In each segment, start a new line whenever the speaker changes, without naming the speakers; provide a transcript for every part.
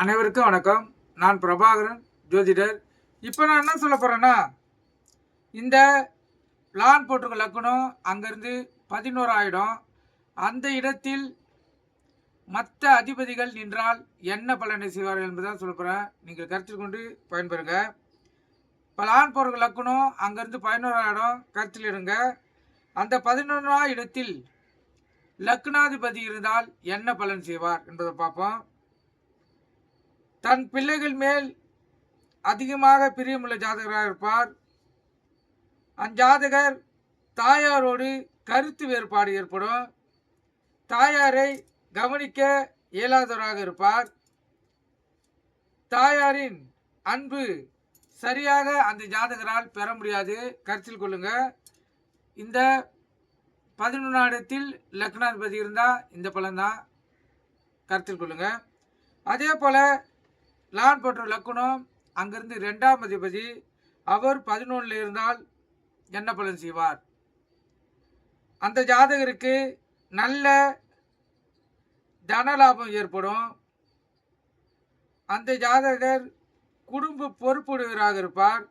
அனைவருக்கும் வணக்கம். நான் பிரபாகரன் ஜோதிடர். இப்போ நான் என்ன சொல்ல போகிறேன்னா இந்த பிளான் போட்டிருக்க லக்னம் அங்கேருந்து பதினோரு ஆயிடும் அந்த இடத்தில் மற்ற அதிபதிகள் நின்றால் என்ன பலனை செய்வார்கள் என்பதான் சொல்ல போகிறேன் நீங்கள் கருத்தில் கொண்டு பயன்பெறுங்க. இப்போ லான் போட்டிருக்க லக்கணம் அங்கேருந்து பதினோரு ஆயிடம் கருத்தில் இருங்க. அந்த பதினொன்றாம் இடத்தில் லக்னாதிபதி இருந்தால் என்ன பலன் செய்வார் என்பதை பார்ப்போம். தன் பிள்ளைகள் மேல் அதிகமாக பிரியமுள்ள ஜாதகராக இருப்பார். அஞ்சாதகர் தாயாரோடு கருத்து வேறுபாடு ஏற்படும். தாயாரை கவனிக்க இயலாதவராக இருப்பார். தாயாரின் அன்பு சரியாக அந்த ஜாதகரால் பெற முடியாது. கருத்தில் கொள்ளுங்க. இந்த பதினொன்றாம் இடத்தில் லக்னாதிபதி இருந்தால் இந்த பலன்தான். கருத்தில் கொள்ளுங்க. அதே போல் லான் போன்ற லக்குணம் அங்கிருந்து ரெண்டாம் அதிபதி அவர் பதினொன்றில் இருந்தால் என்ன பலன் செய்வார்? அந்த ஜாதகருக்கு நல்ல தனலாபம் ஏற்படும். அந்த ஜாதகர் குடும்ப பொறுப்புடையவராக இருப்பார்.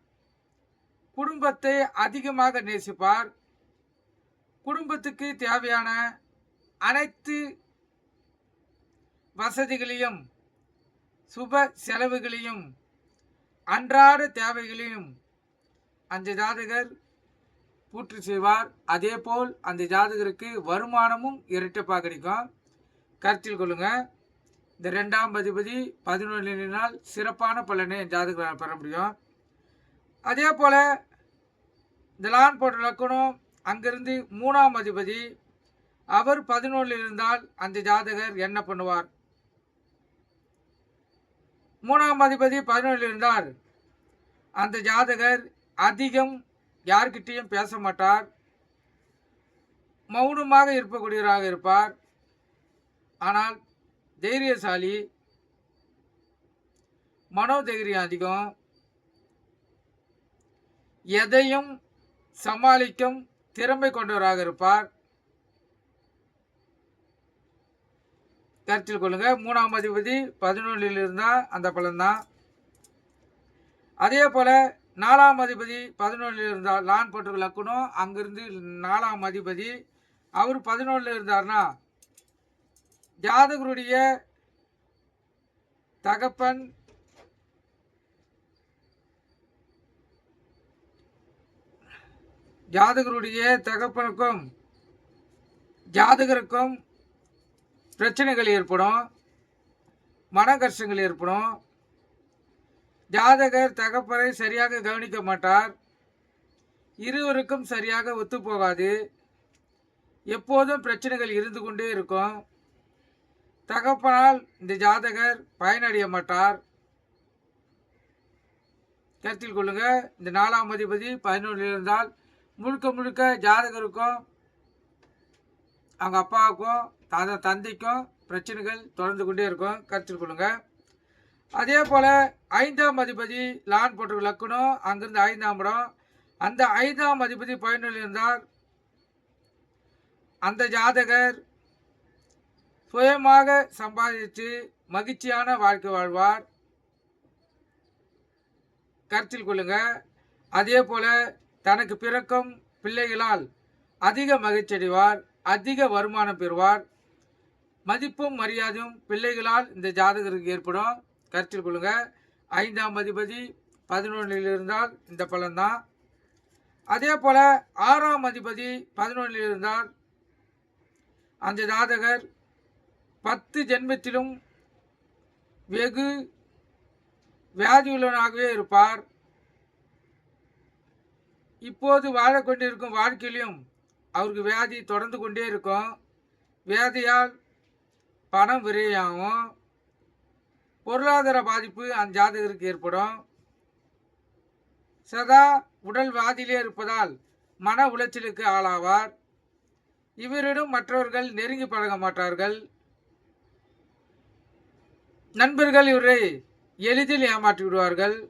குடும்பத்தை அதிகமாக நேசிப்பார். குடும்பத்துக்கு தேவையான அனைத்து வசதிகளையும் சுப செலவுகளையும் அன்றாட தேவைகளையும் அந்த ஜாதகர் பூர்த்தி செய்வார். அதே போல் அந்த ஜாதகருக்கு வருமானமும் இரட்டப்பாக கிடைக்கும். கருத்தில் கொள்ளுங்க. இந்த ரெண்டாம் அதிபதி பதினொன்று நாள் சிறப்பான பலனை என் ஜாதகரால் பெற முடியும். அதே போல் இந்த லான் போன்ற லக்கணம் அங்கிருந்து மூணாம் அதிபதி அவர் பதினொன்றில் இருந்தால் அந்த ஜாதகர் என்ன பண்ணுவார்? மூணாம் அதிபதி பதினொன்றில் இருந்தார். அந்த ஜாதகர் அதிகம் யார்கிட்டையும் பேச மாட்டார். மௌனமாக இருக்கக்கூடியவராக இருப்பார். ஆனால் தைரியசாலி மனோதைரியம் அதிகம். எதையும் சமாளிக்கும் திறமை கொண்டவராக இருப்பார். கருத்தில் கொள்ளுங்க. மூணாம் அதிபதி பதினொன்றில் இருந்தால் அந்த பலன்தான். அதே போல் நாலாம் அதிபதி பதினொன்றில் இருந்தால் லான் போட்டு லக்கணும் அங்கிருந்து நாலாம் அதிபதி. அவர் பதினொன்றில் இருந்தார்னா ஜாதகருடைய தகப்பன் ஜாதகருடைய தகப்பனுக்கும் ஜாதகருக்கும் பிரச்சனைகள் ஏற்படும் மன கஷ்டங்கள் ஏற்படும். ஜாதகர் தகப்பரை சரியாக கவனிக்க மாட்டார். இருவருக்கும் சரியாக ஒத்துப்போகாது எப்போதும் பிரச்சனைகள் இருந்து கொண்டே இருக்கும். தகப்பனால் இந்த ஜாதகர் பயனடைய மாட்டார். கருத்தில் கொள்ளுங்கள் இந்த நாலாம் அதிபதி பதினொன்றில் இருந்தால் முழுக்க முழுக்க ஜாதகருக்கும் அவங்க அப்பாவுக்கும் தன் தந்தைக்கும் பிரச்சனைகள் தொடர்ந்து கொண்டே இருக்கும். கருத்தில் கொள்ளுங்க. அதே போல் ஐந்தாம் அதிபதி லான் போட்டு லக்கணும் அங்கிருந்து ஐந்தாம் இடம். அந்த ஐந்தாம் அதிபதி பயனில் அந்த ஜாதகர் சுயமாக சம்பாதித்து மகிழ்ச்சியான வாழ்க்கை வாழ்வார். கருத்தில் கொள்ளுங்க. அதே போல தனக்கு பிறக்கும் பிள்ளைகளால் அதிக மகிழ்ச்சி அடைவார். அதிக வருமானம் பெறுவார். மதிப்பும் மரியாதையும் பிள்ளைகளால் இந்த ஜாதகருக்கு ஏற்படும். கருத்தில் கொள்ளுங்க. ஐந்தாம் அதிபதி பதினொன்றில் இருந்தால் இந்த பலன்தான். அதே போல ஆறாம் அதிபதி பதினொன்றில் இருந்தால் அந்த ஜாதகர் பத்து ஜென்மத்திலும் வெகு வியாதியுள்ளவனாகவே இருப்பார். இப்போது வாழக்கொண்டிருக்கும் வாழ்க்கையிலும் அவருக்கு வியாதி தொடர்ந்து கொண்டே இருக்கும். வியாதியால் பணம் விரையாகும். பொருளாதார பாதிப்பு அந்த ஜாதகருக்கு ஏற்படும். சதா உடல் வியாதியிலே இருப்பதால் மன உளைச்சலுக்கு ஆளாவார். இவரிடம் மற்றவர்கள் நெருங்கி பழக மாட்டார்கள். நண்பர்கள் இவரை எளிதில் ஏமாற்றி விடுவார்கள்.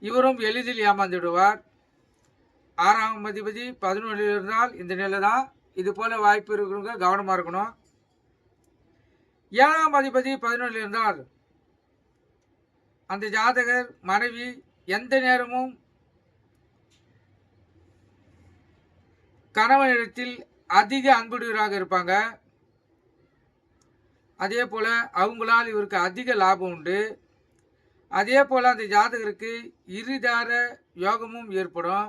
இவரும் எளிதில் ஏமாந்து விடுவார். ஆறாம் அதிபதி பதினொன்றில் இருந்தால் இந்த நிலை தான் இது போல வாய்ப்பு இருக்கிறவங்க கவனமாக இருக்கணும். ஏழாம் அதிபதி பதினொன்றில் இருந்தால் அந்த ஜாதகர் மனைவி எந்த நேரமும் கணவனிடத்தில் அதிக அன்புடையவராக இருப்பாங்க. அதே போல் அவங்களால் இவருக்கு அதிக லாபம் உண்டு. அதே போல் அந்த ஜாதகருக்கு இருதார யோகமும் ஏற்படும்.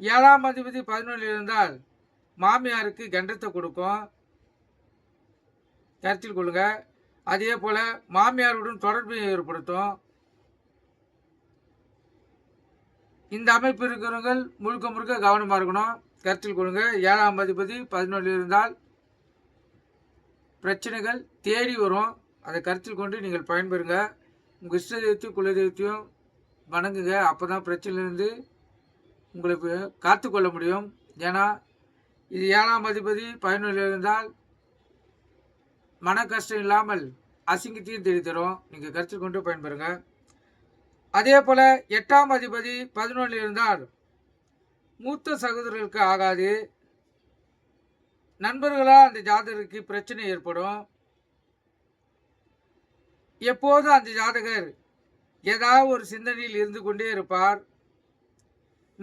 ஏழாம் அதிபதி பதினொன்றில் இருந்தால் மாமியாருக்கு கண்டத்தை கொடுக்கும். கருத்தில் கொள்ளுங்க. அதே போல் மாமியாருடன் தொடர்பு ஏற்படுத்தும். இந்த அமைப்பு இருக்கிறவங்க முழுக்க முழுக்க கவனமாக இருக்கணும். கருத்தில் கொள்ளுங்க. ஏழாம் அதிபதி பதினொன்றில் இருந்தால் பிரச்சனைகள் தேடி வரும். அதை கருத்தில் கொண்டு நீங்கள் பயன்பெறுங்க. உங்கள் இஷ்ட தெய்வத்தையும் குலதெய்வத்தையும் வணங்குங்க. அப்போ தான் பிரச்சனையிலேருந்து உங்களுக்கு காத்துக்கொள்ள முடியும். ஏன்னா இது ஏழாம் அதிபதி பதினொன்றில் இருந்தால் மன கஷ்டம் இல்லாமல் அசிங்கத்தையும் தேடி தரும் நீங்கள் கருத்தில் கொண்டு பயன்பெறுங்க. அதே போல் எட்டாம் அதிபதி பதினொன்றில் இருந்தால் மூத்த சகோதரர்களுக்கு ஆகாது. நண்பர்களால் அந்த ஜாதகருக்கு பிரச்சனை ஏற்படும். எப்போதும் அந்த ஜாதகர் ஏதாவது ஒரு சிந்தனையில் இருந்து கொண்டே இருப்பார்.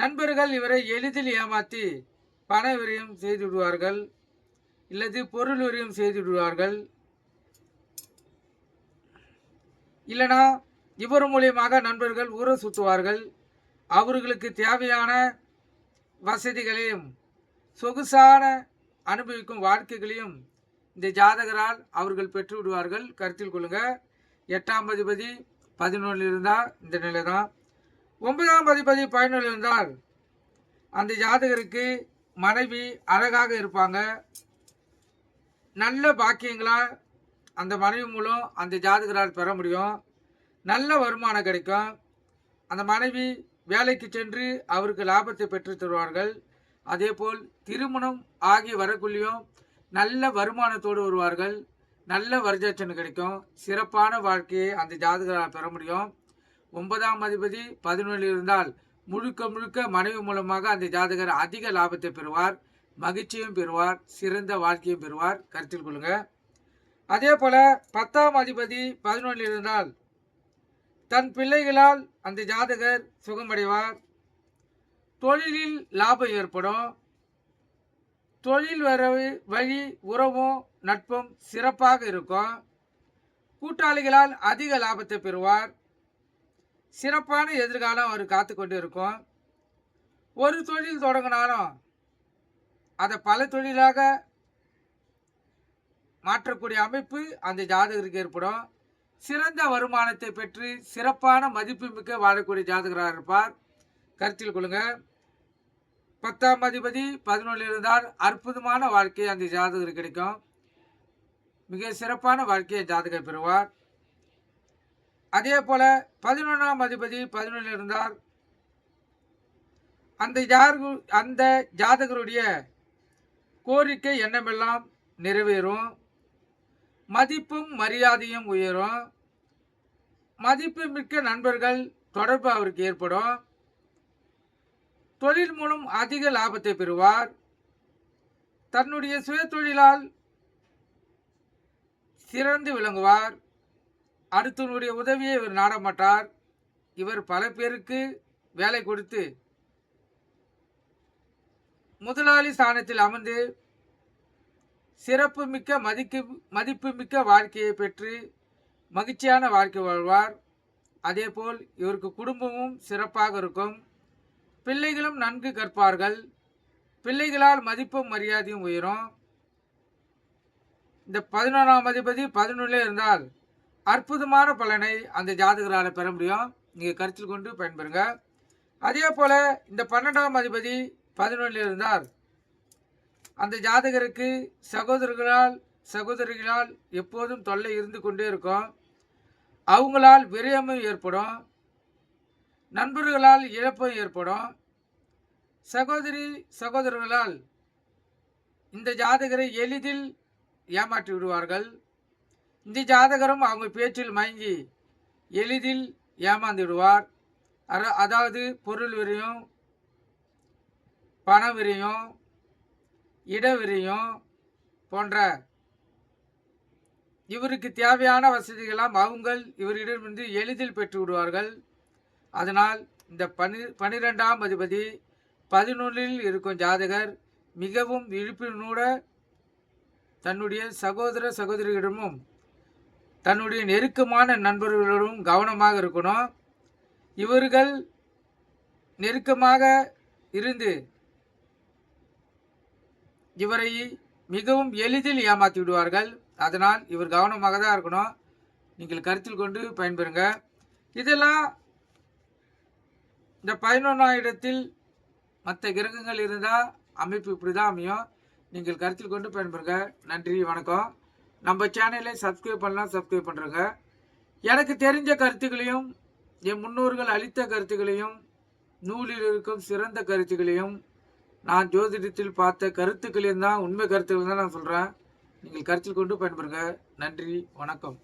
நண்பர்கள் இவரை எளிதில் ஏமாற்றி பண விரயம் செய்து விடுவார்கள் இல்லது பொருள் விரயம் செய்து விடுவார்கள். இல்லைனா இவர் மூலியமாக நண்பர்கள் ஊரை சுற்றுவார்கள் அவர்களுக்கு தேவையான வசதிகளையும் சொகுசான அனுபவிக்கும் வாழ்க்கைகளையும் இந்த ஜாதகரால் அவர்கள் பெற்று விடுவார்கள். கருத்தில் கொள்ளுங்க. எட்டாம் அதிபதி பதினொன்று இருந்தால் இந்த நிலை தான் ஒன்பதாம் அதிபதி பதினொன்றில் இருந்தால் அந்த ஜாதகருக்கு மனைவி அழகாக இருப்பாங்க. நல்ல பாக்கியங்களா அந்த மனைவி மூலம் அந்த ஜாதகரால் பெற முடியும். நல்ல வருமானம் கிடைக்கும். அந்த மனைவி வேலைக்கு சென்று அவருக்கு லாபத்தை பெற்று தருவார்கள். அதேபோல் திருமணம் ஆகி வரக்குள்ளேயும் நல்ல வருமானத்தோடு வருவார்கள். நல்ல வரதட்சணை கிடைக்கும். சிறப்பான வாழ்க்கையை அந்த ஜாதகரால் பெற முடியும். ஒன்பதாம் அதிபதி பதினொன்றில் இருந்தால் முழுக்க முழுக்க மனைவி மூலமாக அந்த ஜாதகர் அதிக லாபத்தை பெறுவார் மகிழ்ச்சியும் பெறுவார் சிறந்த வாழ்க்கையும் பெறுவார். கருத்தில் கொள்ளுங்க. அதே போல பத்தாம் அதிபதி பதினொன்றில் இருந்தால் தன் பிள்ளைகளால் அந்த ஜாதகர் சுகமடைவார். தொழிலில் லாபம் ஏற்படும். தொழில் வரவு வழி உறவும் நட்பும் சிறப்பாக இருக்கும். கூட்டாளிகளால் அதிக லாபத்தை பெறுவார். சிறப்பான எதிர்காலம் அவர் காத்து கொண்டு இருக்கும் ஒரு தொழில் தொடங்கினாலும் அதை பல தொழிலாக மாற்றக்கூடிய அமைப்பு அந்த ஜாதகருக்கு ஏற்படும். சிறந்த வருமானத்தை பெற்று சிறப்பான மதிப்புமிக்க வாழக்கூடிய ஜாதகராக இருப்பார். கருத்தில் கொள்ளுங்க. பத்தாம் அதிபதி பதினொன்றில் இருந்தால் அற்புதமான வாழ்க்கை அந்த ஜாதகருக்கு கிடைக்கும். மிக சிறப்பான வாழ்க்கையை ஜாதகர் பெறுவார். அதே போல பதினொன்றாம் அதிபதி பதினொன்றில் இருந்தார். அந்த ஜாதகு அந்த ஜாதகருடைய கோரிக்கை எண்ணமெல்லாம் நிறைவேறும்? மதிப்பும் மரியாதையும் உயரும். மதிப்பு மிக்க நண்பர்கள் தொடர்பு அவருக்கு ஏற்படும். தொழில் மூலம் அதிக லாபத்தை பெறுவார். தன்னுடைய சுய தொழிலால் சிறந்து விளங்குவார். அடுத்தவனுடைய உதவியை இவர் நாடமாட்டார் இவர் பல பேருக்கு வேலை கொடுத்து முதலாளி ஸ்தானத்தில் அமர்ந்து சிறப்பு மிக்க மதிக்கு மதிப்பு மிக்க வாழ்க்கையை பெற்று மகிழ்ச்சியான வாழ்க்கை வாழ்வார். அதேபோல் இவருக்கு குடும்பமும் சிறப்பாக இருக்கும். பிள்ளைகளும் நன்கு கற்பார்கள். பிள்ளைகளால் மதிப்பும் மரியாதையும் உயரும். இந்த பதினொன்றாம் அதிபதி பதினொன்றில் இருந்தால் அற்புதமான பலனை அந்த ஜாதகரால் பெற முடியும். நீங்கள் கருத்தில் கொண்டு பயன்பெறுங்க. அதே போல் இந்த பன்னெண்டாம் அதிபதி பதினொன்றில் இருந்தார். அந்த ஜாதகருக்கு சகோதரர்களால் சகோதரிகளால் எப்போதும் தொல்லை இருந்து கொண்டே இருக்கும். அவங்களால் விரயமும் ஏற்படும். நண்பர்களால் இழப்பும் ஏற்படும். சகோதரி சகோதரர்களால் இந்த ஜாதகரை எளிதில் ஏமாற்றி விடுவார்கள். இந்த ஜாதகரும் அவங்க பேச்சில் மயங்கி எளிதில் ஏமாந்து விடுவார் அதாவது பொருள் விரையும் பண விரையும் இட விரையும் போன்ற இவருக்கு தேவையான வசதிகளாம் அவங்கள் இவரிடமிருந்து எளிதில் பெற்று விடுவார்கள். அதனால் இந்த பனி பனிரெண்டாம் அதிபதி பதினொன்றில் இருக்கும் ஜாதகர் மிகவும் விழிப்புணோட தன்னுடைய சகோதர சகோதரிகளிடமும் தன்னுடைய நெருக்கமான நண்பர்களோடும் கவனமாக இருக்கணும். இவர்கள் நெருக்கமாக இருந்து இவரை மிகவும் எளிதில் ஏமாற்றி விடுவார்கள். அதனால் இவர் கவனமாக தான் இருக்கணும். நீங்கள் கருத்தில் கொண்டு பயன்பெறுங்க. இதெல்லாம் இந்த பதினொன்றாம் இடத்தில் மற்ற கிரகங்கள் இருந்தால் அமைப்பு இப்படி தான் அமையும். நீங்கள் கருத்தில் கொண்டு பயன்பெறுங்க. நன்றி வணக்கம். நம்ம சேனலை சப்ஸ்கிரைப் பண்ணலாம் சப்ஸ்கிரைப் பண்ணுறங்க எனக்கு தெரிஞ்ச கருத்துக்களையும் என் முன்னோர்கள் அளித்த கருத்துக்களையும் நூலில் இருக்கும் சிறந்த கருத்துக்களையும் நான் ஜோதிடத்தில் பார்த்த கருத்துக்களையும் தான் உண்மை கருத்துக்கள் தான் நான் சொல்கிறேன் நீங்கள் கருத்தில் கொண்டு பயன்பெறுங்க. நன்றி வணக்கம்.